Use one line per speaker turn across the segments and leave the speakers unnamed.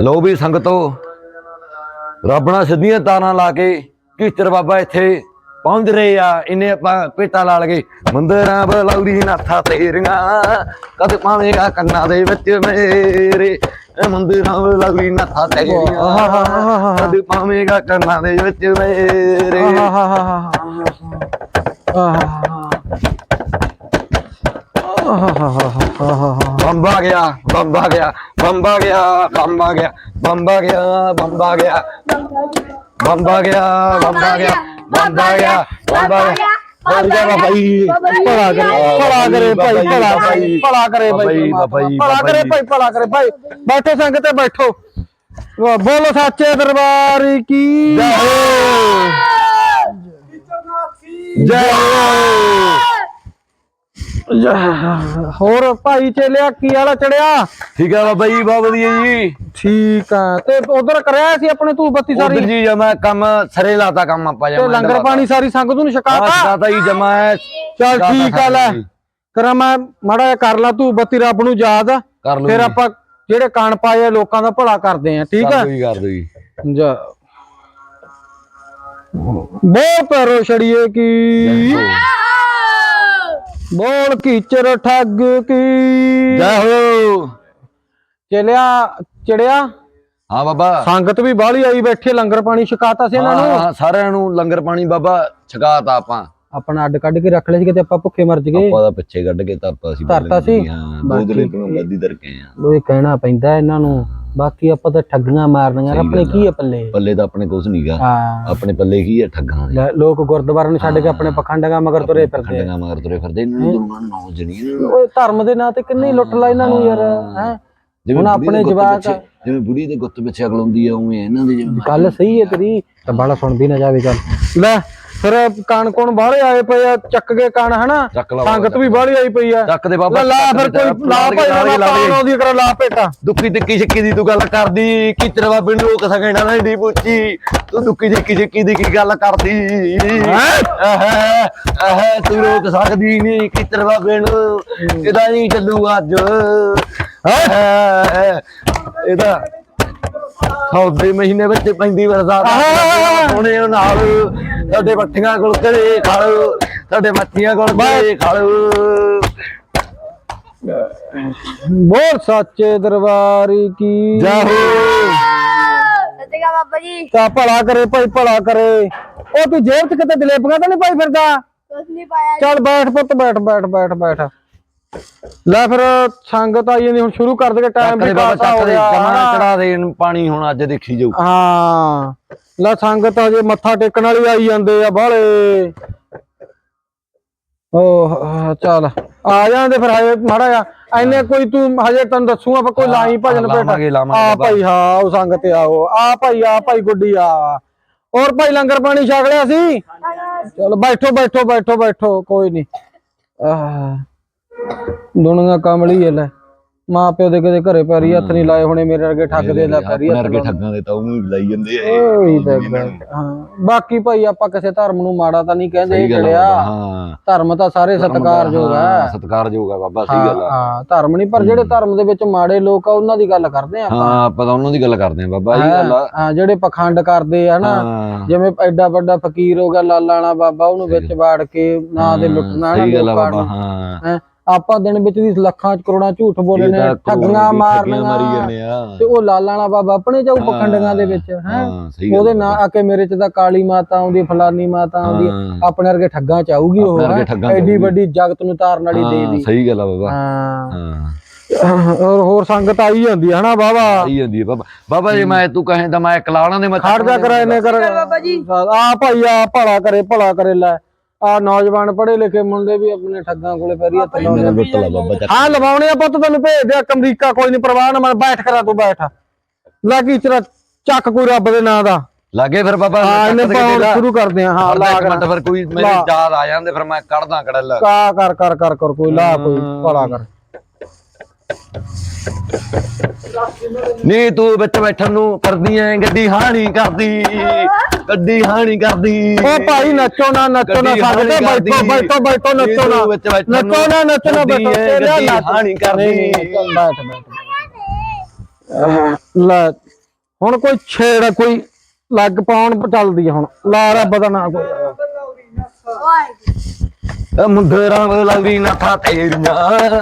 ਲੋ ਵੀ ਸੰਗਤੋ ਰੱਬ ਨਾਲ ਸਿੱਧੀਆਂ ਤਾਰਾਂ ਲਾ ਕੇ ਕੀਚਰ ਬਾਬਾ ਇੱਥੇ ਪਹੁੰਚ ਰਹੇ ਆ ਇਹਨੇ ਆਪਾਂ ਪੇਟਾ ਲਾ ਲਗੇ ਮੰਦਰਾਂ ਬਲੌਰੀ ਨਾਥਾ ਤੇਰੀਆਂ ਕਦ ਪਾਵੇਂਗਾ ਕੰਨਾਂ ਦੇ ਵਿੱਚ ਮੇਰੇ ਇਹ ਮੰਦਰਾਂ ਬਲੌਰੀ ਨਾਥਾ ਤੇਰੀਆਂ ਕਦ ਪਾਵੇਂਗਾ ਕੰਨਾਂ ਦੇ ਵਿੱਚ ਮੇਰੇ ਬੰਬ ਆ ਗਿਆ ਬੰਬ ਆ ਗਿਆ ਬੰਬ ਆ ਗਿਆ ਬੰਬ ਆ ਗਿਆ ਬੰਬ ਆ ਗਿਆ ਬੰਬ ਆ ਗਿਆ ਬੰਬ ਆ ਗਿਆ ਬੰਬ ਆ ਗਿਆ ਬੰਬ ਆ ਗਿਆ ਬੰਬ ਆ ਗਿਆ ਹੋਰ ਜਾ ਬਾਈ
ਭਲਾ ਕਰੇ ਭਲਾ ਕਰੇ ਭਾਈ ਭਲਾ ਭਾਈ ਭਲਾ ਕਰੇ ਭਾਈ
ਬਾਬਾ ਜੀ,
ਭਲਾ ਕਰੇ ਭਾਈ ਭਲਾ ਕਰੇ ਭਾਈ ਬੈਠੋ ਸੰਗਤ ਤੇ ਬੈਠੋ ਬੋਲੋ ਸੱਚੇ ਦਰਬਾਰ ਕੀ
ਜੈ ਹੋ ਜੈ ਹੋ
ਜੈ। ਹੋਰ ਭਾਈ ਚੇਲਿਆ ਕੀ ਵਾਲਾ ਚੜਿਆ?
ਠੀਕ ਆ ਬਾਬਾ ਜੀ ਬਹੁਤ ਵਧੀਆ ਜੀ।
ਠੀਕ ਆ ਤੇ ਉਧਰ ਕਰਿਆ ਸੀ ਆਪਣੇ ਤੂੰ ਬੱਤੀ
ਉਧਰ
ਸਾਰੀ
ਜੀ ਜਮਾ ਕੰਮ ਸਰੇ ਲਾਤਾ ਕੰਮ ਆਪਾਂ
ਤੇ
ਜਮਾ
ਲੰਗਰ ਪਾਣੀ ਸਾਰੀ ਸੰਗਤ ਨੂੰ ਛਕਾਤਾ?
ਛਕਾਤਾ ਹੀ ਜਮਾ।
ਚਲ ਠੀਕ ਆ ਲੈ। ਕਰਾਂ ਮੈਂ ਮਾੜਾ ਕਰ ਲਾ ਤੂੰ ਬੱਤੀ ਰੱਬ ਨੂੰ ਯਾਦ। ਫਿਰ। ਆਪਾਂ ਜਿਹੜੇ ਕਣ ਪਾਏ ਲੋਕਾਂ ਦਾ ਭਲਾ ਕਰਦੇ ਆ ਠੀਕ ਆ?
ਜੀ, ਕਰ ਜੀ।
ਜਾ। ਬੋ ਪੈਰੋ ਛੜੀਏ ਕੀ ਬੋਲ ਕੀਚਰ ਠੱਗ ਕੀ।
ਜੈ ਹੋ।
ਚਲਿਆ ਚੜਿਆ?
ਹਾਂ ਬਾਬਾ।
ਸੰਗਤ ਵੀ ਬਾਹਲੀ ਆਈ ਬੈਠੇ ਲੰਗਰ ਪਾਣੀ ਛਕਾਤਾ ਸੀ ਇਹਨਾਂ ਨੂੰ?
ਹਾਂ, ਸਾਰਿਆਂ ਨੂੰ ਲੰਗਰ ਪਾਣੀ ਬਾਬਾ ਛਕਾਤਾ ਆਪਾਂ।
ਆਪਣਾ ਅੱਡ ਕੱਢ ਕੇ ਰੱਖ ਲਿਆ ਸੀ ਕਿਤੇ ਆਪਾਂ ਭੁੱਖੇ ਮਰ ਜਗੇ
ਆਪਾਂ ਦਾ ਪਿੱਛੇ ਕੱਢ ਕੇ ਤਰਤਾ ਸੀ
ਧਰਤਾ ਸੀ?
ਹਾਂ ਬੋਦਲੇ ਤੋਂ ਗੱਦੀ ਦਰ ਕੇ ਆ।
ਉਹ ਕਹਿਣਾ ਪੈਂਦਾ ਇਹਨਾਂ ਨੂੰ। ਬਾਕੀ ਆਪਾਂ ਤਾਂ ਠੱਗੀਆਂ ਮਾਰਨੀਆਂ ਆਪਣੇ ਕੀ ਆ। ਪੱਲੇ?
ਪੱਲੇ ਤਾਂ ਆਪਣੇ ਕੁਝ ਨਹੀਂਗਾ
ਹਾਂ।
ਆਪਣੇ ਪੱਲੇ ਕੀ ਹੈ ਠੱਗਾਂ ਦੇ?
ਲੈ, ਲੋਕ ਗੁਰਦੁਆਰੇ ਨੂੰ ਛੱਡ ਕੇ ਆਪਣੇ ਪਖੰਡਾਂ ਮਗਰ ਤੁਰੇ ਫਿਰਦੇ ਆ।
ਮਗਰ ਤੁਰੇ ਫਿਰਦੇ ਇਹਨਾਂ ਨੂੰ ਦੁਨੀਆ ਨੂੰ ਨੌਜ ਨਹੀਂ ਇਹਨਾਂ ਨੂੰ।
ਓਏ ਧਰਮ ਦੇ ਨਾਂ ਤੇ ਕਿੰਨੇ ਲੁੱਟ ਲਾ ਇਹਨਾਂ ਨੂੰ ਯਾਰ ਹੈ?
ਜਿਵੇਂ
ਹੁਣ
ਬੁੜੀ ਦੇ
ਆਪਣੇ
ਗੁੱਤ
ਜਵਾਕ
ਪਿੱਛੇ- ਜਿਵੇਂ ਬੁੜੀ ਦੇ ਗੁੱਤ ਪਿੱਛੇ ਅਗਲਾਉਂਦੀ ਆ ਉਵੇਂ ਇਹਨਾਂ ਦੇ ਜਿਵੇਂ
ਗੱਲ ਸਹੀ ਹੈ ਤੇਰੀ। ਤਾਂ ਬਾਲਾ ਸੁਣਦੀ ਨਾ ਜਾਵੇ ਚੱਲ। ਲੈ ਫਿਰ ਕਣ ਕੋਣ ਬਾਹਰੇ ਆਏ ਪਏ ਆ ਚੱਕ ਕੇ ਕਣ ਹਨਾ? ਸੰਗਤ ਵੀ ਬਾਹਲੀ ਆਈ ਪਈ ਆ।
ਚੱਕ ਦੇ ਬਾਬਾ
ਲੈ ਫਿਰ ਕੋਈ ਲਾ ਭਾਈ
ਲਾ।
ਆਉਂਦੀ ਕਰ ਲਾ ਭੇਟਾ
ਦੁੱਖੀ ਟਿੱਕੀ ਛਿੱਕੀ ਦੀ ਤੂੰ ਗੱਲ ਕਰਦੀ ਕਿਤਰ ਬਾਬੇ ਨੂੰ ਲੋਕ ਸਕੈਣਾ ਨਾ ਢੀ ਪੁੱਛੀ ਤੂੰ ਦੁੱਖੀ ਟਿੱਕੀ ਛਿੱਕੀ ਦੀ ਕੀ ਗੱਲ ਕਰਦੀ? ਆਹ ਆਹ ਤੂੰ ਰੋਕ ਸਕਦੀ ਨਹੀਂ ਕਿਤਰ ਬਾਬੇ ਨੂੰ ਇਹਦਾ ਨਹੀਂ ਚੱਲੂ ਅੱਜ। ਇਹਦਾ ਸੌਦੇ ਮਹੀਨੇ ਵਿੱਚ ਪੈਂਦੀ ਵਰਦਾ। ਸੋਹਣੇ ਨਾਲ ਸਾਡੇ ਪੱਠੀਆਂ ਕੋਲ ਕਰੇ ਖਾਲੋ ਸਾਡੇ ਮੱਛੀਆਂ ਕੋਲ ਕਰੇ ਖਾਲੋ
ਬੋਲ ਸੱਚੇ ਦਰਬਾਰੀ ਕੀ?
ਜਾ ਹੋ
ਸਤਿਕਾ ਬਾਬਾ ਜੀ।
ਤਾਂ ਭਲਾ ਕਰੇ ਭਾਈ ਭਲਾ ਕਰੇ। ਉਹ ਤੂੰ ਜੇਬ 'ਚ ਕਿਤੇ ਜਲੇਬੀਆਂ ਤਾਂ ਨਹੀਂ ਪਾਈ ਫਿਰਦਾ?
ਕੁਛ ਨਹੀਂ ਪਾਇਆ।
ਚੱਲ ਬੈਠ ਪੁੱਤ ਬੈਠ ਬੈਠ ਬੈਠ ਬੈਠ। ਲੈ ਫਿਰ ਸੰਗਤ ਆਈ ਜਾਂਦੀ ਹੁਣ ਸ਼ੁਰੂ ਕਰ ਦੇ ਟਾਈਮ ਵੀ ਕਾਸਾ ਹੋ ਗਿਆ
ਜਮਾ ਚੜਾ ਦੇ ਇਹਨੂੰ ਪਾਣੀ ਹੁਣ ਅੱਜ ਦੇਖੀ ਜਾਊ।
ਹਾਂ। ਲੈ ਸੰਗਤ ਅਜੇ ਮੱਥਾ ਟੇਕਣ ਵਾਲੀ ਆਈ ਜਾਂਦੇ ਆ ਬਾਹਲੇ। ਓਹ ਆਹ, ਚੱਲ ਆ ਜਾਂਦੇ ਫਿਰ ਹਜੇ ਮਾੜਾ ਜਿਹਾ। ਐਨੇ ਕੋਈ ਤੂੰ ਹਜੇ ਤੈਨੂੰ ਦੱਸੂ ਆਪਾਂ ਕੋਈ ਲਾਈ ਭਜਨ
ਲਾਵਾਂਗੇ
ਆ। ਭਾਈ ਹਾਂ ਉਹ ਸੰਗਤ ਆਓ ਆ ਭਾਈ ਆ ਭਾਈ ਗੁੱਡੀ ਆ। ਹੋਰ ਭਾਈ ਲੰਗਰ ਪਾਣੀ ਛਕ ਲਿਆ ਸੀ? ਚਲੋ ਬੈਠੋ ਬੈਠੋ ਬੈਠੋ ਬੈਠੋ ਕੋਈ ਨਹੀਂ। ਆਹ। ਦੁਨੀਆ ਕਮਲੀ ਹੈ ਲੈ। ਮਾਂ ਪਿਓ ਦੇ ਕਦੇ ਘਰੇ ਪੈਰੀ ਹੱਥ ਨਹੀਂ ਲਾਏ ਹੋਣੇ ਮੇਰੇ ਵਰਗੇ ਠੱਗ ਦੇ ਲੈ ਪੈਰੀ ਹੱਥ
ਵਰਗੇ। ਠੱਗਾਂ ਦੇ ਤਾਂ ਉਹ ਵੀ ਲਾਈ ਜਾਂਦੇ ਆ ਇਹ।
ਹਾਂ। ਬਾਕੀ ਭਾਈ ਆਪਾਂ ਕਿਸੇ ਧਰਮ ਨੂੰ ਮਾੜਾ ਤਾਂ ਨਹੀਂ ਕਹਿੰਦੇ
ਸਹੀ ਗੱਲ ਆ ਹਾਂ।
ਧਰਮ ਤਾਂ ਸਾਰੇ ਸਤਿਕਾਰਯੋਗ
ਹਾਂ,
ਹੈ
ਸਤਿਕਾਰਯੋਗ ਆ ਬਾਬਾ ਸਹੀ ਗੱਲ ਆ।
ਹਾਂ ਧਰਮ ਨਹੀਂ ਪਰ ਜਿਹੜੇ ਧਰਮ ਦੇ ਵਿੱਚ ਮਾੜੇ ਲੋਕ ਆ ਉਹਨਾਂ ਦੀ ਗੱਲ ਕਰਦੇ ਆ ਆਪਾਂ।
ਹਾਂ ਆਪਾਂ ਤਾਂ ਉਹਨਾਂ ਦੀ ਗੱਲ ਕਰਦੇ ਆ ਬਾਬਾ ਇਹ ਗੱਲ ਆ।
ਹਾਂ ਜਿਹੜੇ ਪਖੰਡ ਕਰਦੇ ਆ ਨਾ
ਹਾਂ।
ਜਿਵੇਂ ਐਡਾ ਵੱਡਾ ਫਕੀਰ ਹੋ ਗਿਆ ਲਾਲਾ ਵਾਲਾ ਬਾਬਾ ਉਹਨੂੰ ਵਿੱਚ ਵਾੜ ਕੇ ਨਾ ਦੇ ਲੁੱਟਣਾ ਨਾ
ਸਹੀ ਗੱਲ ਆ
ਲੋਕਾਂ
ਬਾਬਾ
ਨੂੰ।
ਹਾਂ।
ਹੈਂ। ਆਪਾਂ ਦਿਨ ਵਿੱਚ ਦੀ ਲੱਖਾਂ ਚ ਕਰੋੜਾਂ ਝੂਠ ਬੋਲਣੇ ਠੱਗੀਆਂ ਮਾਰਨੀਆਂ
ਆ।
ਤੇ ਉਹ ਲਾਲਾ ਵਾਲਾ ਬਾਬਾ ਆਪਣੇ ਜਾਊ ਪਖੰਡੀਆਂ ਦੇ ਵਿੱਚ ਹੈ?
ਹਾਂ
ਉਹਦੇ ਨਾਂ ਆ ਕੇ ਮੇਰੇ ਚ ਤਾਂ ਕਾਲੀ ਮਾਤਾ ਆਉਂਦੀ ਫਲਾਨੀ ਮਾਤਾ ਆਉਂਦੀ।
ਹਾਂ।
ਆਪਣੇ ਵਰਗੇ ਠੱਗਾਂ ਚ ਆਊਗੀ ਉਹ ਹੈਂ। ਐਡੀ। ਵੱਡੀ ਜਗਤ ਨੂੰ ਤਾਰਨ ਵਾਲੀ
ਹਾਂ,
ਦੇਵੀ
ਸਹੀ ਗੱਲ ਆ ਬਾਬਾ।
ਹਾਂ।
ਹਾਂ।
ਹੋਰ ਹੋਰ ਸੰਗਤ ਆਈ ਜਾਂਦੀ ਹੈ ਨਾ ਬਾਬਾ?
ਸਹੀ ਜਾਂਦੀ ਆ ਬਾਬਾ। ਬਾਬਾ ਜੇ ਮੈਂ ਤੂੰ ਕਹੇ ਤਾਂ ਮੈਂ ਕਲਾਣਾ ਦੇ ਮੈਂ
ਖੜ ਜਾ ਕਰ ਇਹਨੇ ਕਰ।
ਬਾਬਾ ਜੀ।
ਆ ਭਾਈ ਆ ਭਲਾ ਕਰੇ ਭਲਾ ਕਰੇ ਲੈ। ਆ ਨੌਜਵਾਨ ਪੜ੍ਹੇ ਲਿਖੇ ਮੁੰਡੇ ਵੀ ਆਪਣੇ ਠੱਗਾਂ ਕੋਲੇ ਪੈਰੀ ਹੱਥ ਲਾਉਂਦੇ ਆ।
ਲੁੱਟ ਲਾ ਬਾਬਾ ਚੱਕ।
ਹਾਂ ਲਵਾਉਣੇ ਆ ਪੁੱਤ ਤੈਨੂੰ ਭੇਜ ਦੇ ਅਮਰੀਕਾ ਕੋਈ ਨਹੀਂ ਪਰਵਾਹ ਨਾ ਮੈਂ ਬੈਠ ਕਰਾ ਤੂੰ ਬੈਠ। ਲੱਗੀ ਤੇਰਾ ਚੱਕ ਕੋਈ ਰੱਬ ਦੇ ਨਾਂ ਦਾ।
ਲੱਗੇ ਫਿਰ ਬਾਬਾ
ਹਾਂ ਇਹਨੇ ਪਾਉਣ ਸ਼ੁਰੂ ਕਰਦੇ ਆ ਹਾਂ ਲਾ ਕਰ।
ਫਿਰ ਕੋਈ ਮੇਰੇ। ਯਾਦ ਆ ਜਾਂਦੇ ਫਿਰ ਮੈਂ ਕੱਢਦਾ ਕੜਲ।
ਕਾ ਕਰ ਕਰ ਕਰ ਕਰ ਕੋਈ ਲਾ ਕੋਈ ਭਲਾ ਕਰ।
ਨੀ ਤੂੰ ਵਿੱਚ ਬੈਠਣ ਨੂੰ ਕਰਦੀ ਐ ਗੱਡੀ ਹਾਣੀ ਕਰਦੀ ਗੱਡੀ ਹਾਣੀ ਕਰਦੀ।
ਓ ਭਾਈ ਨੱਚੋ ਨਾ ਨੱਚੋ ਨਾ
ਕਰਦੀ।
ਬੈਠੋ ਬੈਠੋ ਬੈਠੋ ਨੱਚੋ ਨਾ।
ਵਿੱਚ ਬੈਠਣ ਨੂੰ
ਨੱਚੋ ਨਾ ਨੱਚੋ ਨਾ ਬੈਠੋ ਤੇਰਾ
ਹਾਣੀ ਕਰਦੀ।
ਨਹੀਂ, ਨਹੀਂ, ਚੱਲ ਬੈਠ ਬੈਠ। ਆਹ, ਲੈ ਹੁਣ ਕੋਈ ਛੇੜ ਕੋਈ ਲੱਗ ਪਾਉਣ ਚੱਲਦੀ ਆ ਹੁਣ। ਲਾ ਰੱਬ ਦਾ ਨਾਂ ਕੋਈ।
ਮੁੰਦਰਾਂ ਲੱਗਦੀ ਨੱਥਾ ਤੇਰੀਆਂ।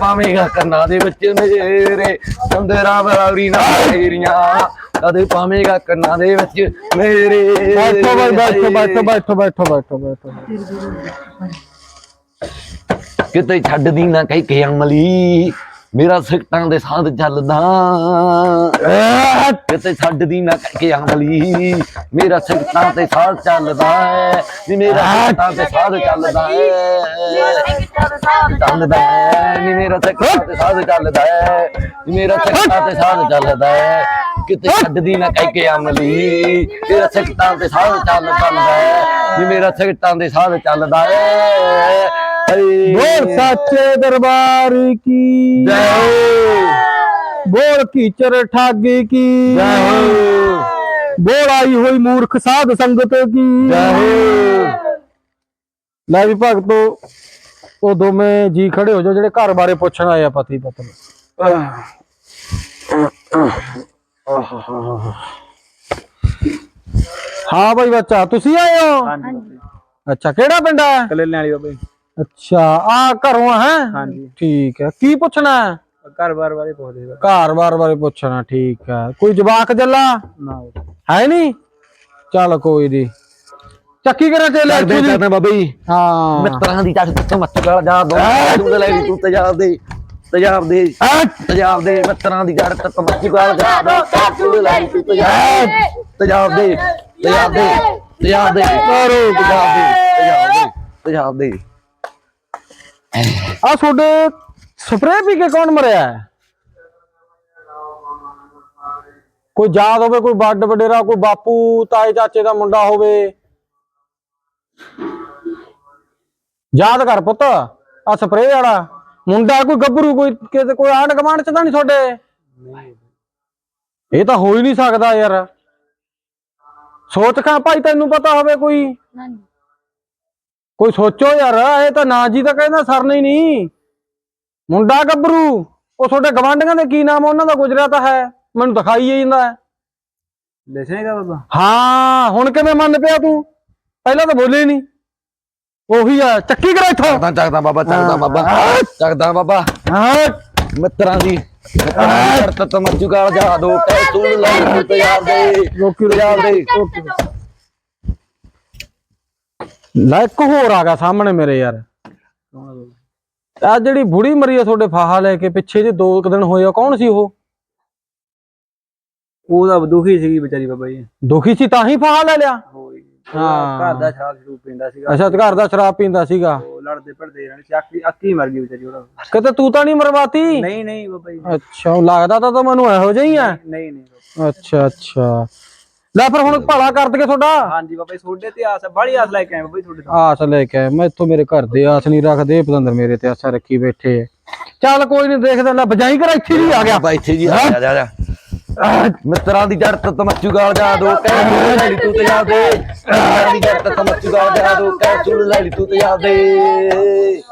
ਪਾਵੇਂਗਾ ਕੰਨਾਂ ਦੇ ਵਿੱਚ ਮੇਰੇ ਮੁੰਦਰਾਂ ਲੱਗਦੀ ਨਾ ਤੇਰੀਆਂ। ਕਦੇ ਪਾਵੇਂਗਾ ਕੰਨਾਂ ਦੇ ਵਿੱਚ ਮੇਰੇ
ਬੈਠੋ ਬਾਈ ਬੈਠੋ ਬੈਠੋ ਬੈਠੋ ਬੈਠੋ ਬੈਠੋ ਬੈਠੋ।
ਕਿਤੇ ਛੱਡਦੀ ਨਾ ਕਹਿ ਕੇ ਅਮਲੀ। ਮੇਰਾ ਸਿੱਟਾਂ ਦੇ ਸਾਥ ਚੱਲਦਾ ਕਿਤੇ ਛੱਡਦੀ ਨਾ ਕਹਿ ਕੇ ਮੇਰਾ ਸਿੱਟਾਂ ਤੇ ਸਾਥ ਚੱਲਦਾ ਹੈ। ਨੀ ਮੇਰਾ ਸਿੱਟਾਂ ਤੇ ਸਾਥ ਚੱਲਦਾ ਹੈ। ਚੱਲਦਾ ਹੈ। ਨੀ ਮੇਰਾ ਸਿੱਟਾਂ ਤੇ ਸਾਥ ਚੱਲਦਾ ਹੈ। ਨੀ ਮੇਰਾ ਸਿੱਟਾਂ ਤੇ ਸਾਥ ਚੱਲਦਾ ਹੈ। ਕਿਤੇ ਛੱਡਦੀ ਨਾ ਕਹਿ ਕੇ ਅਮਲੀ ਮੇਰਾ ਸਿੱਟਾਂ ਤੇ ਸਾਥ ਚੱਲਦਾ ਹੈ। ਨੀ ਮੇਰਾ ਸਿੱਟਾਂ ਦੇ ਸਾਥ ਚੱਲਦਾ ਹੈ।
ਬੋਲ ਸੱਚੇ ਦਰਬਾਰ ਕੀ?
ਜੈ ਹੋ।
ਬੋਲ ਕੀਚਰ ਠਾਗੇ ਕੀ?
ਜੈ ਹੋ।
ਬੋਲ ਆਈ ਹੋਈ ਮੂਰਖ ਸਾਧ ਸੰਗਤ ਕੀ?
ਜੈ ਹੋ।
ਲੈ ਵੀ ਭਗਤੋ ਉਹ ਦੋਵੇਂ ਜੀ ਖੜੇ ਹੋ ਜਾਓ ਜਿਹੜੇ ਘਰ ਬਾਰੇ ਪੁੱਛਣ ਆਏ ਆ ਪਤੀ ਪਤਨੀ ਹਾਂ ਭਾਈ ਬੱਚਾ ਤੁਸੀਂ ਆਏ ਹੋ? ਅੱਛਾ ਕਿਹੜਾ ਪਿੰਡ ਹੈ?
ਕਲੇਲੇ ਵਾਲੀ ਬਾਬਾ। ਜੀ
ਅੱਛਾ ਆ ਘਰੋਂ ਹੈ?
ਹਾਂਜੀ।
ਠੀਕ ਹੈ। ਕੀ ਪੁੱਛਣਾ ਹੈ?
ਘਰ ਬਾਰ ਪੁੱਛਦੇ ਸੀ
ਘਰ ਬਾਰ ਪੁੱਛਣਾ ਠੀਕ ਹੈ। ਕੋਈ ਜਵਾਕ ਜੱਲਾ?
ਨਾ।
ਹੈ ਨਹੀਂ ਚੱਲ ਕੋਈ ਨਹੀਂ ਚੱਕੀ ਕਰਾਂ ਤੇ ਲੈ
ਕਰਦੇ ਕਰਦੇ ਬਾਬਾ ਜੀ।
ਹਾਂ।
ਮਿੱਤਰਾਂ ਦੀ ਚੱਟ ਤੇ ਮੱਤ ਕਰ ਜਾ ਦੋ। ਤੂੰ ਤੇ ਲੈ ਲਈ ਤੂੰ ਤੇਜਾਬ ਦੇ। ਤੇਜਾਬ ਦੇ। ਤੇਜਾਬ ਦੇ। ਮਿੱਤਰਾਂ ਦੀ ਜੜ ਤੇ ਮੱਤ ਕਰ ਜਾ ਦੋ। ਤੂੰ ਤੇ ਲੈ ਲਈ ਤੂੰ ਤੇਜਾਬ ਤੇਜਾਬ ਦੇ। ਤੇਜਾਬ ਦੇ। ਦੇ। ਤੇਜਾਬ ਦੇ। ਤੇਜਾਬ ਦੇ। ਤੇਜਾਬ ਦੇ।
ਆ ਤੁਹਾਡੇ ਸਪਰੇਅ ਪੀ ਕੇ ਕੌਣ ਮਰਿਆ ਹੈ? ਕੋਈ ਯਾਦ ਹੋਵੇ, ਕੋਈ ਵੱਡ ਵਡੇਰਾ, ਕੋਈ ਬਾਪੂ, ਤਾਏ, ਚਾਚੇ ਦਾ ਮੁੰਡਾ ਹੋਵੇ। ਯਾਦ ਕਰ ਪੁੱਤ ਆ ਸਪਰੇਅ ਵਾਲਾ। ਮੁੰਡਾ ਕੋਈ ਗੱਭਰੂ, ਕੋਈ ਕਿਤੇ ਕੋਈ ਆਂਢ ਗੁਆਂਢ ਚ ਤਾਂ ਨਹੀਂ ਤੁਹਾਡੇ? ਇਹ ਤਾਂ ਹੋ ਹੀ ਨਹੀਂ ਸਕਦਾ ਯਾਰ। ਸੋਚ ਖਾਂ ਭਾਈ, ਤੈਨੂੰ ਪਤਾ ਹੋਵੇ ਕੋਈ। ਕੋਈ ਸੋਚੋ ਯਾਰ ਇਹ ਤਾਂ ਨਾ ਜੀ ਤਾਂ ਕਹਿੰਦਾ ਸਰਨਾ ਹੀ ਨਹੀਂ। ਮੁੰਡਾ ਗੱਭਰੂ ਉਹ ਤੁਹਾਡੇ ਗਵਾਂਢੀਆਂ ਦੇ ਕੀ ਨਾਮ? ਉਹਨਾਂ ਦਾ ਗੁਜਰਿਆ ਤਾਂ ਹੈ ਮੈਨੂੰ ਦਿਖਾਈ ਜਾਂਦਾ ਹੈ।
ਦੱਸੇਗਾ ਬਾਬਾ?
ਹਾਂ ਹੁਣ ਕਿਵੇਂ ਮੰਨ ਪਿਆ ਤੂੰ? ਪਹਿਲਾਂ ਤਾਂ ਬੋਲੇ ਨਹੀਂ ਉਹੀ ਆ ਚੱਕੀ ਕਰਾ ਇੱਥੋਂ।
ਚੱਕਦਾ ਚੱਕਦਾ ਬਾਬਾ ਚੱਕਦਾ ਬਾਬਾ। ਚੱਕਦਾ ਬਾਬਾ।
ਹਾਂ।
ਮਿੱਤਰਾਂ ਦੀ ਮਿੱਤਰਾਂ ਦੀ ਮੱਤ ਕਰ ਜਾ ਦੋ ਕਹਿ ਤੂੰ ਲੈ ਲਈ ਤੂੰ ਤੇਜਾਬ ਦੇ
ਲੋਕੀ
ਤੇਜਾਬ ਦੇ।
ਲੈ ਇੱਕ ਹੋਰ ਆ ਗਿਆ ਸਾਹਮਣੇ ਮੇਰੇ ਯਾਰ। ਆ ਜਿਹੜੀ ਬੁੜੀ ਮਰੀ ਆ ਤੁਹਾਡੇ ਫਾਹਾ ਲੈ ਕੇ ਪਿੱਛੇ ਜੇ ਦੋ ਕੁ ਦਿਨ ਹੋਏ ਆ ਕੌਣ ਸੀ ਉਹ?
ਉਹਦਾ ਦੁਖੀ ਸੀਗੀ ਵਿਚਾਰੀ ਬਾਬਾ ਜੀ।
ਦੁਖੀ ਸੀ ਤਾਂ ਹੀ ਫਾਹਾ ਲੈ ਲਿਆ?
ਹੋਈ।
ਹਾਂ।
ਘਰ ਦਾ ਸ਼ਰਾਬ ਸ਼ਰੂਬ ਪੀਂਦਾ ਸੀਗਾ।
ਅੱਛਾ ਘਰ ਦਾ ਸ਼ਰਾਬ ਪੀਂਦਾ ਸੀਗਾ।
ਉਹ ਲੜਦੇ ਭੜਦੇ ਰਹਿਣ ਚੱਕੀ ਅੱਕੀ ਮਰ ਗਈ ਵਿਚਾਰੀ ਉਹਦਾ।
ਕਿਤੇ ਤੂੰ ਤਾਂ ਨਹੀਂ ਮਰਵਾਤੀ?
ਨਹੀਂ ਨਹੀਂ ਬਾਬਾ ਜੀ।
ਅੱਛਾ ਉਹ ਲੱਗਦਾ ਤਾਂ ਮੈਨੂੰ ਇਹੋ ਜਿਹਾ ਹੀ ਆ।
ਨਹੀਂ ਨਹੀਂ ਬਾਬਾ।
ਅੱਛਾ ਅੱਛਾ। ਲੈ ਫਿਰ ਹੁਣ ਭਲਾ ਕਰ ਦਗੇ ਤੁਹਾਡਾ।
ਹਾਂਜੀ ਬਾਬਾ ਜੀ ਤੁਹਾਡੇ ਤੇ ਆਸ ਬੜੀ ਆਸ ਲੈ ਕੇ ਆਏ ਬਾਬਾ ਜੀ ਤੁਹਾਡੇ ਤੋਂ।
ਆਸ ਲੈ ਕੇ ਆਇਆ। ਮੈਂ ਇੱਥੋਂ ਮੇਰੇ ਘਰ ਦੇ ਆਸ ਨਹੀਂ ਰੱਖਦੇ ਪਤੰਦਰ ਮੇਰੇ ਤੇ ਆਸਾ ਰੱਖੀ ਬੈਠੇ ਐ ਚੱਲ ਕੋਈ ਨਹੀਂ ਦੇਖਦਾ ਲੈ ਬਜਾਈ ਕਰ ਇੱਥੇ ਹੀ ਆ ਗਿਆ।
ਬਾਬਾ ਇੱਥੇ ਜੀ ਆ ਜਾ ਜਾ ਜਾ ਮਿੱਤਰਾਂ ਦੀ ਜੜ ਤੇ ਤਮੱਚੂ ਗਾਲ ਜਾ ਦੋ ਕਹਿ ਤੂੰ ਲੈ ਲਈ ਤੂੰ ਤੇਜਾਬ ਦੇ ਮਿੱਤਰਾਂ ਦੀ ਜੜ ਤੇ ਤਮੱਚੂ ਗਾਲ ਜਾ ਦੋ ਕਹਿ ਤੂੰ ਲੈ ਲਈ ਤੂੰ ਤੇਜਾਬ ਦੇ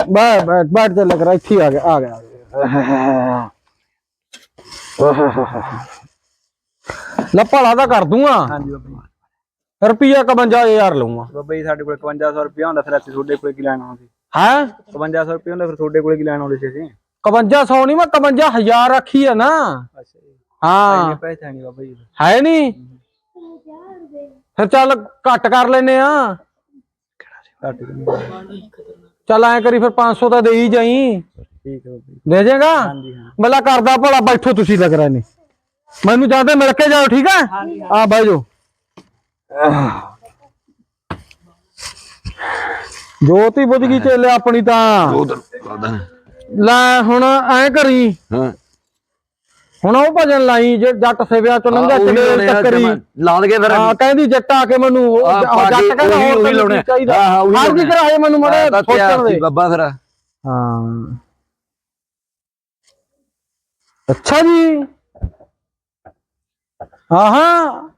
ਬੈਠ ਬੈਠ ਬੈਠ ਤੇ ਲੱਗ ਰਿਹਾ ਇੱਥੇ ਹੀ ਆ ਗਿਆ ਆ ਗਿਆ। ਲੈ ਭਲਾ ਤਾਂ ਕਰ ਦੂੰਗਾ।
ਹਾਂਜੀ ਬਾਬਾ ਜੀ।
ਰੁਪਈਆ 51000 ਲਊਂਗਾ।
ਬਾਬਾ ਜੀ ਸਾਡੇ ਕੋਲ 5500 ਰੁਪਇਆ ਹੁੰਦਾ ਫਿਰ ਅਸੀਂ ਤੁਹਾਡੇ ਕੋਲ ਕੀ ਲੈਣ ਆਉਂਦੇ?
ਹੈ?
5500 ਰੁਪਇਆ ਹੁੰਦਾ ਫਿਰ ਤੁਹਾਡੇ ਕੋਲ ਕੀ ਲੈਣ ਆਉਂਦੇ ਸੀ ਅਸੀਂ?
5500 ਨਹੀਂ ਮੈਂ 51000 ਰੱਖੀ ਹੈ ਨਾ।
ਅੱਛਾ ਜੀ।
ਹਾਂ।
ਪੈਸੇ ਨਹੀਂ ਬਾਬਾ ਜੀ
ਹੈ ਨਹੀਂ ਫਿਰ ਚੱਲ ਘੱਟ ਕਰ ਲੈਨੇ ਆ। ਚੱਲ ਐ ਕਰੀ ਫਿਰ 500 ਤਾਂ ਦੇ ਹੀ ਜਾਈ।
ਠੀਕ ਹੈ ਬਾਬਾ ਜੀ।
ਦੇ ਜਾਏਗਾ
ਹਾਂਜੀ ਹਾਂ।
ਮੱਲਾ ਕਰਦਾ ਭਲਾ ਬੈਠੋ ਤੁਸੀਂ ਲੱਗ ਰਹੇ ਨੇ ਮੈਨੂੰ ਜਾਂਦੇ ਮਿਲ ਕੇ ਜਾਓ ਠੀਕ ਹੈ ਆ ਬਹਿ ਜਾਓ। ਜੋਤੀ ਬੁੱਝ ਗਈ ਚੇਲੇ ਆਪਣੀ ਤਾਂ। ਲੈ ਹੁਣ ਐ ਕਰੀ।
ਹਾਂ।
ਹੁਣ ਉਹ ਭਜਨ ਲਾਈ ਜੇ ਜੱਟ ਸੇਵਿਆ ਚੋਂ ਲੰਘਾ ਚਲੇ ਚੱਕਰੀ।
ਲਾ ਲਗੇ ਫਿਰ
ਹਾਂ ਕਹਿੰਦੀ ਜੱਟ ਆ ਕੇ ਮੈਨੂੰ ਜੱਟ ਕਹਿੰਦਾ ਹੋਰ ਤੈਨੂੰ
ਲਾਉਣੇ।
ਕੀ ਚਾਹੀਦਾ?
ਹਾਂ, ਹਾਂ, ਉਹੀ
ਹਰ ਕੀ। ਕਰਾਏ ਮੈਨੂੰ ਮੜੇ
ਤਾਂ
ਸੋਚਣ ਦੇ।
ਬਾਬਾ ਫਿਰ।
ਹਾਂ। ਅੱਛਾ ਜੀ। ਹਾਂ ਹਾਂ।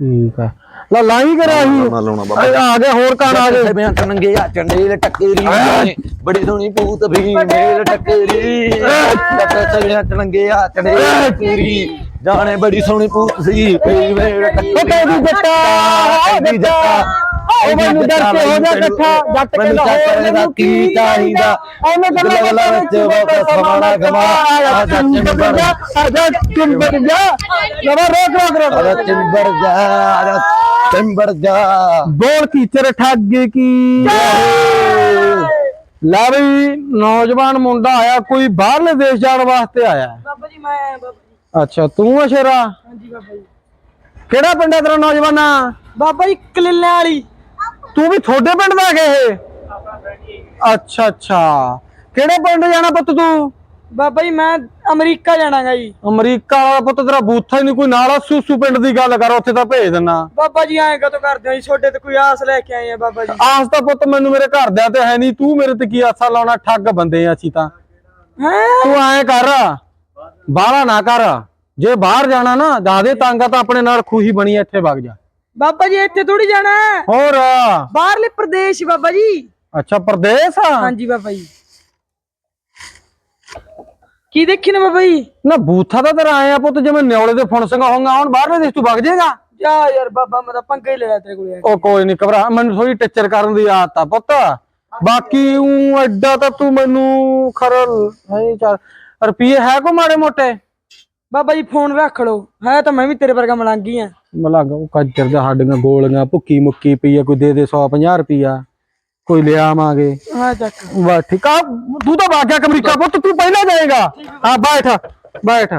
ਠੀਕ ਹੈ ਲਾ ਲਾਈ ਕਰਿਆ ਸੀ।
ਨਾ ਲਾਉਣਾ ਬਾਬਾ
ਆ ਆ ਗਿਆ ਹੋਰ ਕਾਨ ਆ ਗਏ।
ਬਿਆਨ ਚੰਗੇ ਆ ਚੰਡੇਲ ਟੱਕਰੀ ਬੜੀ ਸੋਹਣੀ ਭੂਤ ਵੀ ਮੇਲ ਟੱਕਰੀ ਸਗਿਆ ਚੰਗੇ ਆ ਚੰਡੇਲ ਟੱਕਰੀ ਜਾਣੇ ਬੜੀ ਸੋਹਣੀ ਭੂਤ ਸੀ ਮੇਲ ਟੱਕਰੀ
ਉਹ ਕਹਿੰਦੀ ਜੱਟਾ।
ਜੱਟਾ।
ਉਹ ਮੈਨੂੰ ਡਰ ਕੇ ਹੋ ਜਾ ਇਕੱਠਾ ਜੱਟ ਕੇ ਲਾਹੌਰ ਮੈਨੂੰ
ਕੀ ਚਾਹੀਦਾ?
ਉਹਨੇ ਗੱਲਾਂ
ਗੱਲਾਂ ਵਿੱਚ ਬਹੁਤ ਸਮਾਣਾ ਗਵਾ ਆ ਜਾ ਚਿੰਬੜ ਜਾ
ਆ ਜਾ ਚਿੰਬੜ ਜਾ ਲਵਾ ਰੋਕ ਰੋਕ
ਆ ਜਾ
ਰੋਕ
ਚਿੰਬੜ ਜਾ ਆ ਜਾ ਚਿੰਬੜ ਜਾ
ਬੋਲ ਕੀ ਤੇਰੇ ਠੱਗ ਕੀ? ਲੈ ਬਈ ਨੌਜਵਾਨ ਮੁੰਡਾ ਆਇਆ ਕੋਈ ਬਾਹਰਲੇ ਦੇਸ਼ ਜਾਣ ਵਾਸਤੇ ਆਇਆ। ਹੈ।
ਬਾਬਾ ਜੀ ਮੈਂ ਬਾਬਾ ਜੀ।
ਅੱਛਾ ਤੂੰ ਆ ਸ਼ੇਰਾ?
ਹਾਂਜੀ ਬਾਬਾ ਜੀ।
ਕਿਹੜਾ ਪਿੰਡ ਹੈ ਤੇਰਾ ਨੌਜਵਾਨਾ?
ਬਾਬਾ ਜੀ ਕਲਿੱਲੇ ਵਾਲੀ।
ਤੂੰ ਵੀ ਤੁਹਾਡੇ ਪਿੰਡ ਦਾ ਹੈਗਾ ਇਹ? ਅੱਛਾ ਅੱਛਾ। ਕਿਹੜੇ ਪਿੰਡ ਜਾਣਾ ਪੁੱਤ ਤੂੰ?
ਬਾਬਾ ਜੀ ਮੈਂ ਅਮਰੀਕਾ ਜਾਣਾਗਾ ਜੀ।
ਅਮਰੀਕਾ ਵਾਲਾ ਪੁੱਤ ਤੇਰਾ ਬੂਥਾ ਹੀ ਨਹੀਂ ਕੋਈ ਨਾਲ ਸੂਸੂ ਪਿੰਡ ਦੀ ਗੱਲ ਕਰ ਉੱਥੇ ਤਾਂ ਭੇਜ ਦਿੰਨਾ।
ਬਾਬਾ ਜੀ ਐਂ ਕਦੋਂ ਕਰਦੇ ਹੋ ਜੀ? ਛੋਡੇ ਤੇ ਕੋਈ ਆਸ ਲੈ ਕੇ ਆਏ ਆ ਬਾਬਾ ਜੀ।
ਆਸ ਤਾਂ ਪੁੱਤ ਮੈਨੂੰ ਮੇਰੇ ਘਰਦਿਆਂ ਤੇ ਹੈ ਨਹੀਂ ਤੂੰ ਮੇਰੇ ਤੇ ਕੀ ਆਸਾ ਲਾਉਣਾ? ਠੱਗ ਬੰਦੇ ਆ ਅਸੀਂ ਤਾਂ। ਤੂੰ ਐਂ ਕਰ ਬਾਹਲਾ ਨਾ ਕਰ। ਜੇ ਬਾਹਰ ਜਾਣਾ ਨਾ ਜਿਆਦੇ ਤੰਗ ਆ ਤਾਂ ਆਪਣੇ ਨਾਲ ਖੂਹੀ ਬਣੀ ਇੱਥੇ ਵਗ ਜਾ।
ਬਾਬਾ ਜੀ ਇੱਥੇ ਥੋੜੀ ਜਾਣਾ ਹੈ।
ਹੋਰ?
ਬਾਹਰਲੇ ਪ੍ਰਦੇਸ਼ ਬਾਬਾ ਜੀ।
ਅੱਛਾ ਪ੍ਰਦੇਸ਼? ਆ
ਹਾਂਜੀ ਬਾਬਾ ਜੀ। ਕੀ ਦੇਖੀ ਨਾ ਬਾਬਾ ਜੀ?
ਨਾ ਬੂਥਾ ਤਾਂ ਤੇਰਾ ਆਇਆ ਪੁੱਤ ਜਿਵੇਂ ਨਿਉਲੇ ਦੇ ਫੁਣ ਸਿੰਘਾ ਹੋਗਾ ਹੁਣ ਬਾਹਰਲੇ ਦੇਸ਼ ਤੂੰ ਵਗ ਜਾਏਗਾ।
ਜਾ ਯਾਰ ਬਾਬਾ ਮੈਂ ਤਾਂ ਪੰਗਾ ਹੀ ਲੈ ਲਿਆ ਤੇਰੇ ਕੋਲੇ
ਉਹ ਕੋਈ ਨਹੀਂ ਘਬਰਾ ਮੈਨੂੰ ਥੋੜੀ ਟੱਚਰ ਕਰਨ ਦੀ ਆਦਤ ਆ ਪੁੱਤ। ਬਾਕੀ ਉਹ ਐਡਾ ਤਾਂ ਤੂੰ ਮੈਨੂੰ ਖਰਲ ਹੈ ਚਾਰ ਰੁਪਏ ਹੈ ਕੋ ਮਾੜੇ ਮੋਟੇ?
ਬਾਬਾ ਜੀ ਫੋਨ ਰੱਖ ਲਓ। ਹੈ ਤਾਂ ਮੈਂ ਵੀ ਤੇਰੇ ਵਰਗਾ ਮਲੰਗੀ ਆ।
ਮਲੰਗ ਉਹ ਕੱਜਰ ਦਾ ਸਾਡੀਆਂ ਗੋਲੀਆਂ ਭੁੱਕੀ ਮੁੱਕੀ ਪਈ ਆ ਕੋਈ ਦੇ ਦੇ 150 ਰੁਪਿਆ ਕੋਈ ਲਿਆਵਾਂਗੇ
ਹਾਂ ਚੱਕ।
ਬਸ ਠੀਕ ਆ ਤੂੰ ਤਾਂ ਭਾਗਿਆ ਅਮਰੀਕਾ ਪੁੱਤ ਤੂੰ ਪਹਿਲਾਂ ਜਾਏਗਾ। ਹਾਂ ਬੈਠ ਬੈਠ।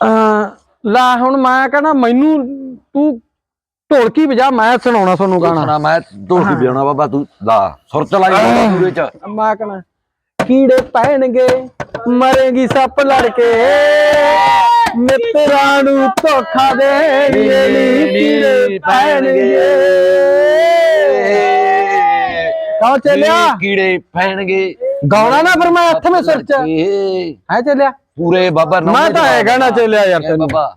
ਆਹ ਲਾ ਹੁਣ ਮੈਂ ਕਹਿੰਦਾ ਮੈਨੂੰ ਤੂੰ ਢੋਲਕੀ ਵਜਾ ਮੈਂ ਸੁਣਾਉਣਾ ਤੁਹਾਨੂੰ ਗਾਣਾ।
ਸੁਣਾ ਮੈਂ ਢੋਲਕੀ ਵਜਾਉਣਾ ਬਾਬਾ ਤੂੰ ਲਾ ਸੁਰ ਚਲਾਈ ਬਾਬਾ ਪੂਰੇ ਚ
ਮੈਂ ਕਹਣਾ ਕੀੜੇ ਪੈਣਗੇ ਮਰੇਗੀ ਸੱਪ ਲੜ ਕੇ। ਮਿੱਤਰਾਂ ਨੂੰ ਧੋਖਾ ਦੇਣਗੇ ਨੀ ਕੀੜੇ ਪੈਣਗੇ। ਕਾ ਚੱਲਿਆ?
ਕੀੜੇ ਪੈਣਗੇ।
ਗਾਉਣਾ ਨਾ ਫਿਰ ਮੈਂ ਹੱਥ ਵਿੱਚ
ਇਹ
ਹੈ ਚੱਲਿਆ?
ਪੂਰੇ ਬਾਬਾ
ਮੈਂ ਤਾਂ ਇਹ ਕਹਿਣਾ ਚੱਲਿਆ ਯਾਰ ਤੈਨੂੰ
ਬਾਬਾ।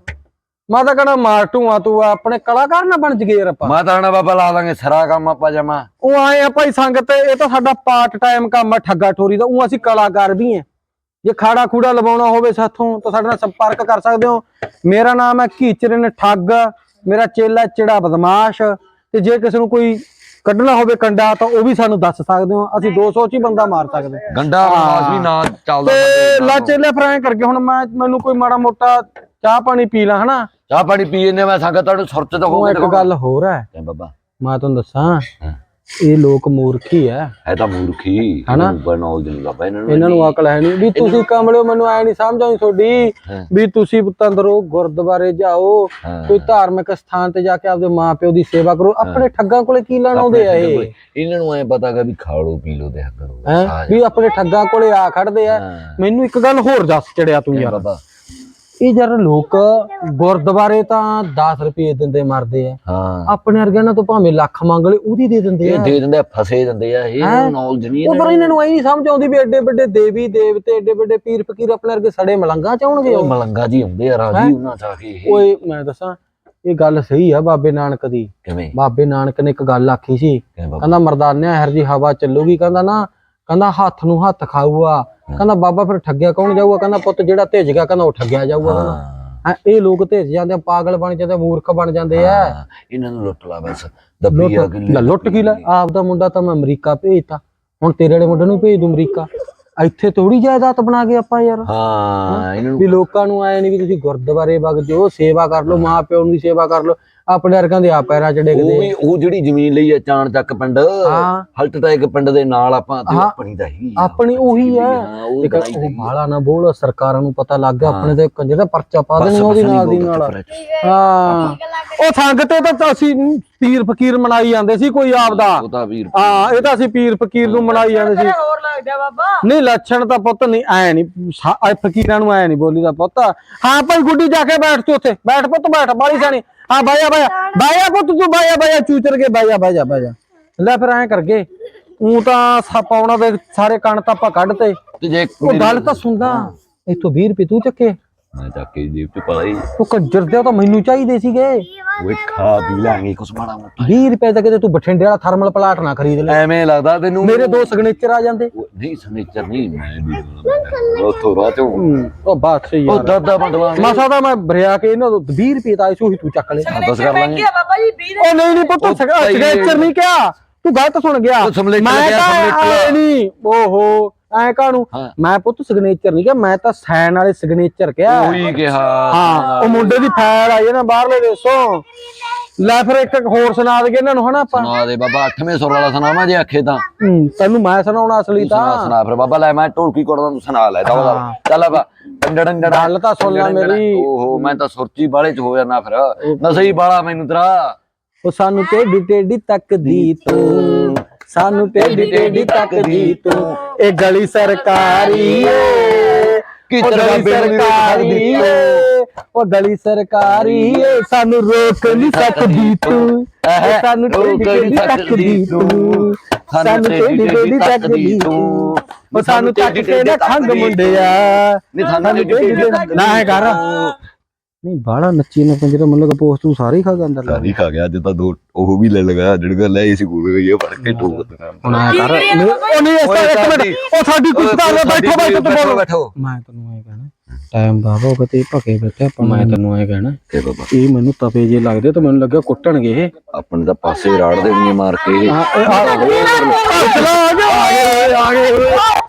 ਮੈਂ ਤਾਂ ਕਹਿਣਾ ਮਾਰਟੂ ਆ ਤੂੰ ਆਪਣੇ ਕਲਾਕਾਰ ਨਾ ਬਣ ਜਗੇ ਆਪਾਂ।
ਮੈਂ ਤਾਂ ਨਾ ਬਾਬਾ ਲਾ ਦਾਂਗੇ ਸਰਾ ਕੰਮ ਆਪਾਂ ਜਮਾ।
ਉਹ ਆਏ ਆ ਭਾਈ ਸੰਗਤ ਇਹ ਤਾਂ ਸਾਡਾ ਪਾਰਟ ਟਾਈਮ ਕੰਮ ਆ ਠੱਗਾ ਠੋਰੀ ਦਾ ਉਹ ਅਸੀਂ ਕਲਾਕਾਰ ਵੀ ਆ ਜੇ ਖਾੜਾ ਖੂੜਾ ਲਵਾਉਣਾ ਹੋਵੇ ਸਾਥੋਂ ਤਾਂ ਸਾਡੇ ਨਾਲ ਸੰਪਰਕ ਕਰ ਸਕਦੇ ਹੋ। ਮੇਰਾ ਨਾਮ ਹੈ ਕੀਚਰਨ ਠੱਗ ਮੇਰਾ ਚੇਲਾ ਚਿੜਾ ਬਦਮਾਸ਼। ਤੇ ਜੇ ਕਿਸੇ ਨੂੰ ਕੋਈ ਕੱਢਣਾ ਹੋਵੇ ਕੰਡਾ ਤਾਂ ਉਹ ਵੀ ਸਾਨੂੰ ਦੱਸ ਸਕਦੇ ਹੋ। ਅਸੀਂ 200 ਚ ਹੀ ਬੰਦਾ ਮਾਰ ਸਕਦੇ।
ਗੰਡਾ ਮਾਸ ਵੀ ਨਾ ਚੱਲਦਾ
ਤੇ ਲਾ। ਚੇਲੇ ਫਰਾਂ ਕਰਕੇ ਹੁਣ ਮੈਂ ਮੈਨੂੰ ਕੋਈ ਮਾੜਾ ਮੋਟਾ ਚਾਹ ਪਾਣੀ ਪੀ ਲਾ ਹਨਾ?
ਚਾਹ ਪਾਣੀ ਪੀ ਜਾਂਦੇ ਮੈਂ ਸੰਗਤ ਤੁਹਾਨੂੰ ਸੁਰ ਚ ਤਾਂ ਹੋਵੇ
ਇੱਕ ਗੱਲ ਹੋਰ ਹੈ।
ਬਾਬਾ?
ਮੈਂ ਤੁਹਾਨੂੰ ਦੱਸਾਂ। ਇਹ ਲੋਕ ਮੂਰਖੀ ਹੈ।
ਹੈ ਤਾਂ ਮੂਰਖੀ।
ਹਨਾ?
ਬਣਾਉਲ ਨਹੀਂ ਬਾਬਾ ਇਹਨਾਂ ਨੂੰ
ਇਹਨਾਂ ਨੂੰ ਅਕਲ ਹੈ ਨਹੀਂ। ਵੀ ਤੁਸੀਂ ਕਮਲਿਓ ਮੈਨੂੰ ਐ ਨਹੀਂ ਸਮਝ ਆਈ ਤੁਹਾਡੀ। ਵੀ ਤੁਸੀਂ ਤੰਦਰੋ ਗੁਰਦੁਆਰੇ ਜਾਓ। ਕੋਈ ਧਾਰਮਿਕ ਸਥਾਨ ਤੇ ਜਾ ਕੇ ਆਪਦੇ ਮਾਪਿਓ ਦੀ ਸੇਵਾ ਕਰੋ। ਆਪਣੇ ਠੱਗਾਂ ਕੋਲੇ ਕੀ ਲੈਣ ਆਉਂਦੇ ਆ ਇਹ?
ਇਹਨਾਂ ਨੂੰ ਐ ਪਤਾਗਾ ਵੀ ਖਾ ਲੋ ਪੀ ਲੋ ਤੇ ਕਰੋ?
ਵੀ ਆਪਣੇ ਠੱਗਾਂ ਕੋਲੇ ਆ ਖੜਦੇ ਆ। ਮੈਨੂੰ ਇੱਕ ਗੱਲ ਹੋਰ ਦੱਸ ਚੜਿਆ ਤੂੰ ਯਾਰ।
ਬਾਬਾ?
ਇਹ ਯਾਰ ਲੋਕ ਗੁਰਦੁਆਰੇ ਤਾਂ 10 ਰੁਪਏ ਦਿੰਦੇ ਮਰਦੇ ਆ।
ਹਾਂ।
ਆਪਣੇ ਵਰਗਿਆਂ ਨਾਲ ਤਾਂ ਭਾਵੇਂ ਲੱਖ ਮੰਗ ਲੈ ਉਹਦੀ ਦੇ ਦਿੰਦੇ
ਇਹ
ਆ
ਦੇ ਦਿੰਦੇ ਆ, ਫਸੇ ਦਿੰਦੇ ਆ ਇਹ
ਹੈਂ?
ਨੌਲੇਜ ਨਹੀਂ
ਉਹ ਪਰ ਇਹਨਾਂ ਨੂੰ। ਐ ਨਹੀਂ ਸਮਝ ਆਉਂਦੀ ਵੀ ਐਡੇ ਵੱਡੇ ਦੇਵੀ ਦੇਵਤੇ ਐਡੇ ਵੱਡੇ ਪੀਰ ਫਕੀਰ ਆਪਣੇ ਵਰਗੇ ਸੜੇ ਮਲੰਗਾ ਚਾਉਣਗੇ
ਉਹ।
ਉਹ
ਮਲੰਗਾ ਜੀ ਹੁੰਦੇ ਆ ਰਾਜੀ ਉਹਨਾਂ ਚ ਆ ਕੇ ਇਹ।
ਓਏ ਮੈਂ ਦੱਸਾਂ ਇਹ ਗੱਲ ਸਹੀ ਆ ਬਾਬੇ ਨਾਨਕ ਦੀ।
ਕਿਵੇਂ?
ਬਾਬੇ ਨਾਨਕ ਨੇ ਇੱਕ ਗੱਲ ਆਖੀ ਸੀ।
ਕਿਵੇਂ ਬਾਬਾ?
ਕਹਿੰਦਾ ਮਰਦਾਨਿਆ ਹਰ ਜੀ ਹਵਾ ਚੱਲੂਗੀ ਕਹਿੰਦਾ ਨਾ ਕਹਿੰਦਾ ਹੱਥ ਨੂੰ ਹੱਥ ਖਾਊਗਾ। ਕਹਿੰਦਾ ਬਾਬਾ ਫਿਰ ਠੱਗਿਆ ਕੌਣ ਜਾਊਗਾ? ਕਹਿੰਦਾ ਪੁੱਤ ਜਿਹੜਾ ਭੇਜ ਗਿਆ ਕਹਿੰਦਾ ਉਹ ਠੱਗਿਆ ਜਾਊਗਾ ਕਹਿੰਦਾ।
ਹਾਂ।
ਹੈਂ, ਇਹ ਲੋਕ ਭੇਜ ਜਾਂਦੇ ਆ ਪਾਗਲ ਬਣ ਜਾਂਦੇ ਆ, ਮੂਰਖ ਬਣ ਜਾਂਦੇ ਆ।
ਹਾਂ, ਇਹਨਾਂ ਨੂੰ ਲੁੱਟ ਲਾ ਬਸ। ਦੱਬੀ ਆ
ਲੁੱਟ
ਕੇ
ਲੈ, ਲੁੱਟ ਕੀ ਲੈ? ਆਪ ਦਾ ਮੁੰਡਾ ਤਾਂ ਮੈਂ ਅਮਰੀਕਾ ਭੇਜਤਾ। ਹੁਣ ਤੇਰੇ ਵਾਲੇ ਮੁੰਡੇ ਨੂੰ ਭੇਜ ਦੂੰ ਅਮਰੀਕਾ। ਇੱਥੇ ਥੋੜੀ ਜਾਇਦਾਦ ਬਣਾ ਕੇ ਆਪਾਂ ਯਾਰ।
ਹਾਂ ਇਹਨਾਂ ਨੂੰ
ਵੀ ਲੋਕਾਂ ਨੂੰ ਆਏ ਨਹੀਂ ਵੀ ਤੁਸੀਂ ਗੁਰਦੁਆਰੇ ਵਗ ਜਾਓ ਸੇਵਾ ਕਰ ਲਓ ਮਾਂ ਪਿਓ ਦੀ ਸੇਵਾ ਕਰ ਲਓ। ਆਪਣੇ ਵਰਗਾਂ ਦੇ ਆ ਪੈਰਾਂ ਚ
ਉਹ
ਡਿੱਗਦੇ
ਵੀ ਉਹ ਜਿਹੜੀ ਜ਼ਮੀਨ ਲਈ ਆ ਚਾਣ ਚੱਕ ਪਿੰਡ
ਹਾਂ।
ਹਲਟ ਤਾਂ ਇੱਕ ਪਿੰਡ ਦੇ ਨਾਲ ਆਪਾਂ ਤੇ
ਹਾਂ।
ਆਪਣੀ ਦਾ ਹੀ ਆ।
ਆਪਣੀ ਉਹੀ ਹਾਂ,
ਉਹ
ਇੱਕ
ਬਣਾਈ
ਉਹ
ਹੋਈ ਆ।
ਬਾਲਾ ਨਾ ਬੋਲ ਸਰਕਾਰਾਂ ਨੂੰ ਪਤਾ ਲੱਗ ਗਿਆ ਆਪਣੇ ਤੇ ਕੰਜਰ ਦਾ ਪਰਚਾ ਪਾ
ਬਸ-
ਦੇਣੀ ਉਹਦੀ ਨਾਲ ਦੀ ਨਾਲ। ਹਾਂ। ਉਹ ਸੰਗਤੇ ਤਾਂ ਅਸੀਂ ਪੀਰ ਫਕੀਰ ਮਨਾਈ ਜਾਂਦੇ ਸੀ ਕੋਈ ਆਪਦਾ।
ਉਹ ਤਾਂ ਵੀਰ
ਹਾਂ ਇਹ ਤਾਂ ਅਸੀਂ ਪੀਰ ਫਕੀਰ ਨੂੰ ਮਨਾਈ ਜਾਂਦੇ ਸੀ।
ਹੋਰ ਲੱਗਦਾ ਬਾਬਾ।
ਨਹੀਂ ਲੱਛਣ ਤਾਂ ਪੁੱਤ ਨਹੀਂ ਐ ਨਹੀਂ। ਫਕੀਰਾਂ ਨੂੰ ਐ ਨਹੀਂ ਬੋਲੀਦਾ ਪੁੱਤ। ਹਾਂ ਭਾਈ ਗੁੱਡੀ ਜਾ ਕੇ ਬੈਠ ਤੂੰ ਉੱਥੇ। ਬੈਠ ਪੁੱਤ ਬੈਠ ਬਾਲੀ ਸਾਣੀ ਹਾਂ ਬਾਇਆ ਬਾਇਆ। ਬਾਇਆ ਪੁੱਤ ਤੂੰ ਬਾਇਆ ਬਾਇਆ। ਚੂਚਰ ਕੇ ਬਾਇਆ ਬਾਇਆ ਬਾਇਆ। ਲੈ ਫਿਰ ਐ ਕਰਕੇ ਉਹ ਤਾਂ ਸੱਪ ਆਉਣਾ ਸਾਰੇ ਕਣ ਤਾਂ ਆਪਾਂ ਕੱਢਤੇ।
ਤੇ ਜੇ
ਉਹ ਗੱਲ ਤਾਂ ਸੁਣਦਾ। ਇੱਥੋਂ 20 ਰੁਪਏ ਤੂੰ ਚੱਕੇ।
ਮੈਂ ਚੱਕ ਕੇ ਜੀਬ ਚ ਪਾ ਲਈ
ਉਹ ਕੰਜਰ ਦੇ ਉਹ ਤਾਂ ਮੈਨੂੰ ਚਾਹੀਦੇ ਸੀਗੇ।
ਓਏ ਖਾ ਪੀ ਲਾਂਗੇ ਕੁਛ ਮਾੜਾ ਮੋਟਾ।
20 ਰੁਪਏ ਦਾ ਕਿਤੇ ਤੂੰ ਬਠਿੰਡੇ ਵਾਲਾ ਥਰਮਲ ਪਲਾਟ ਨਾ ਖਰੀਦ ਲੈ।
ਐਵੇਂ ਲੱਗਦਾ ਤੈਨੂੰ
ਮੇਰੇ ਦੋ ਸਿਗਨੇਚਰ ਆ ਜਾਂਦੇ।
ਨਹੀਂ ਸਨੇਚਰ ਨਹੀਂ ਮੈਂ ਵੀ ਉਥੋਂ ਰਾਹ ਚੋਂ।
ਹੂੰ, ਉਹ ਬਾਤ ਸਹੀ
ਉਹ
ਯਾਰ
ਦਾਦਾ ਬੰਦਵਾ
ਮਸਾ ਤਾਂ ਮੈਂ ਭਰਿਆ ਕੇ ਇਹਨਾਂ ਤੋਂ 20 ਰੁਪਏ ਦਾ ਆਈ ਸੀ ਉਹੀ ਤੂੰ ਚੱਕ ਲੈ
ਬਸ ਕਰ ਲਾਂਗੇ
ਬਾਬਾ ਜੀ 20
ਉਹ ਨਹੀਂ ਨਹੀਂ ਪੁੱਤ
ਹੈ।
ਸਿਗਨੇਚਰ ਨਹੀਂ ਕਿਹਾ। ਤੂੰ ਗਲਤ ਸੁਣ ਗਿਆ।
ਉਹ
ਤਾਂ ਨਹੀਂ। ਓਹੋ। ਐ ਕਾਹਨੂੰ?
ਹਾਂ।
ਮੈਂ ਪੁੱਤ ਸਿਗਨੇਚਰ ਨਹੀਂ ਕਿਹਾ ਮੈਂ ਤਾਂ ਸਾਈਨ ਵਾਲੇ ਸਿਗਨੇਚਰ ਕਿਹਾ।
ਉਹੀ ਕਿਹਾ।
ਹਾਂ ਉਹ ਮੁੰਡੇ ਦੀ ਫਾਈਲ ਆਈ ਹੈ ਨਾ ਬਾਹਰਲੇ ਦੇਸ਼ੋਂ। ਲੈ ਫਿਰ ਇੱਕ ਹੋਰ ਸੁਣਾ ਦਈਏ ਇਹਨਾਂ ਨੂੰ ਹਨਾ ਆਪਾਂ?
ਸੁਣਾ ਦੇ ਬਾਬਾ 8ਵੇਂ ਸੁਰ ਵਾਲਾ ਸੁਣਾਵਾਂ ਜੇ ਆਖੇ ਤਾਂ।
ਹੂੰ, ਤੈਨੂੰ ਮੈਂ ਸੁਣਾਉਣਾ ਅਸਲੀ
ਸੁਣਾ
ਤਾਂ।
ਸੁਣਾ ਫਿਰ ਬਾਬਾ ਲੈ ਮੈਂ ਢੋਲਕੀ ਕੋੜਦਾ ਤੂੰ ਸੁਣਾ ਲੈ ਦਾ
ਹਾਂ।
ਚੱਲ ਬਾ ਡੰਡਣ ਡੰਡਣ
ਗੱਲ ਤਾਂ ਸੁਣ ਲੈ ਮੇਰੀ।
ਓਹੋ ਮੈਂ ਤਾਂ ਸੁਰਚੀ ਬਾਲੇ ਚ ਹੋ ਜਾਣਾ ਫਿਰ। ਨਸਈ ਬਾਲਾ ਮੈਨੂੰ ਤੇਰਾ।
ਉਹ ਸਾਨੂੰ ਟੇਢੀ ਟੇਢੀ ਤੱਕਦੀ ਤੂੰ? ਸਾਨੂੰ ਟੇਢੀ ਟੇਢੀ ਤੱਕਦੀ ਤੂੰ। ਇਹ ਗਲੀ ਸਰਕਾਰੀ ਏ।
ਕੀ
ਉਹ
ਤੇਰਾ
ਗਲੀ
ਬੇੜੀ ਵੀ
ਸਰਕਾਰੀ। ਏ। ਉਹ ਗਲੀ ਸਰਕਾਰੀ ਏ। ਸਾਨੂੰ ਰੋਕ ਨਹੀਂ ਸਕਦੀ ਤੂੰ। ਉਹ ਸਾਨੂੰ ਟੇਢੀ ਟੇਢੀ ਤੱਕਦੀ ਤੂੰ। ਸਾਨੂੰ ਟੇਢੀ ਟੇਢੀ ਤੱਕਦੀ ਤੂੰ। ਉਹ ਸਾਨੂੰ ਚੱਕ ਕੇ ਨਾ ਖੰਗ ਮੁੰਡਿਆ
ਨਹੀਂ ਸਾਨੂੰ
ਟੇਢੀ ਨਾ ਹੈ ਕਰ ਨਹੀਂ ਬਾਹਲਾ ਨੱਚੀ ਨਾ ਪੰਜਰਾ ਮੈਨੂੰ ਲੱਗਾ ਪੋਸਟ ਤੂੰ ਸਾਰੇ ਹੀ ਖਾ ਗਿਆ ਅੰਦਰ
ਸਾਰੀ ਖਾ ਗਿਆ ਅੱਜ ਤਾਂ ਦੋ ਉਹ ਵੀ ਲੈ ਲਗਾ ਜਿਹੜਾ ਲੈ ਸੀ ਕੋਲ ਗਈ ਉਹ ਫੜ ਕੇ ਠੋਕ ਦੇਣਾ
ਹੁਣ ਆਇਆ ਕਰ। ਉਹ ਨਹੀਂ ਇਸ ਤਰ੍ਹਾਂ ਇੱਕ ਮਿੰਟ। ਉਹ ਸਾਡੀ ਕੁਝ ਤਾਂ ਬੈਠੋ ਬੈਠੋ ਤੂੰ ਬੋਲੋ।
ਬੈਠੋ।
ਮੈਂ ਤੈਨੂੰ ਐ ਕਹਿਣਾ ਟਾਈਮ ਬਾਬਾ ਉਹ ਕਿਤੇ ਭਕੇ ਬੈਠੇ ਆਪਾਂ ਮੈਂ ਤੈਨੂੰ ਐ ਕਹਿਣਾ
ਤੇ ਬਾਬਾ
ਇਹ ਮੈਨੂੰ ਤਪੇ ਜੇ ਲੱਗਦੇ ਤੇ ਮੈਨੂੰ ਲੱਗਿਆ ਕੁੱਟਣਗੇ ਇਹ
ਆਪਣੇ ਤਾਂ ਪਾਸੇ ਰਾੜ ਦੇਣੀ ਮਾਰ ਕੇ
ਹਾਂ, ਇਹ ਆ ਚਲਾ ਆ ਗਏ ਆ ਗਏ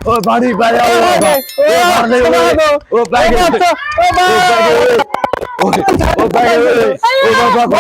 ਓਏ ਬਾੜੀ ਪੈ ਜਾ ਓਏ ਬਾਬਾ ਓਏ ਮਾਰ ਦੇ ਓਏ ਓ ਪੈ ਗਏ ਓਏ ਓ ਪੈ ਗਏ ਓਏ ਓ ਬਾਬਾ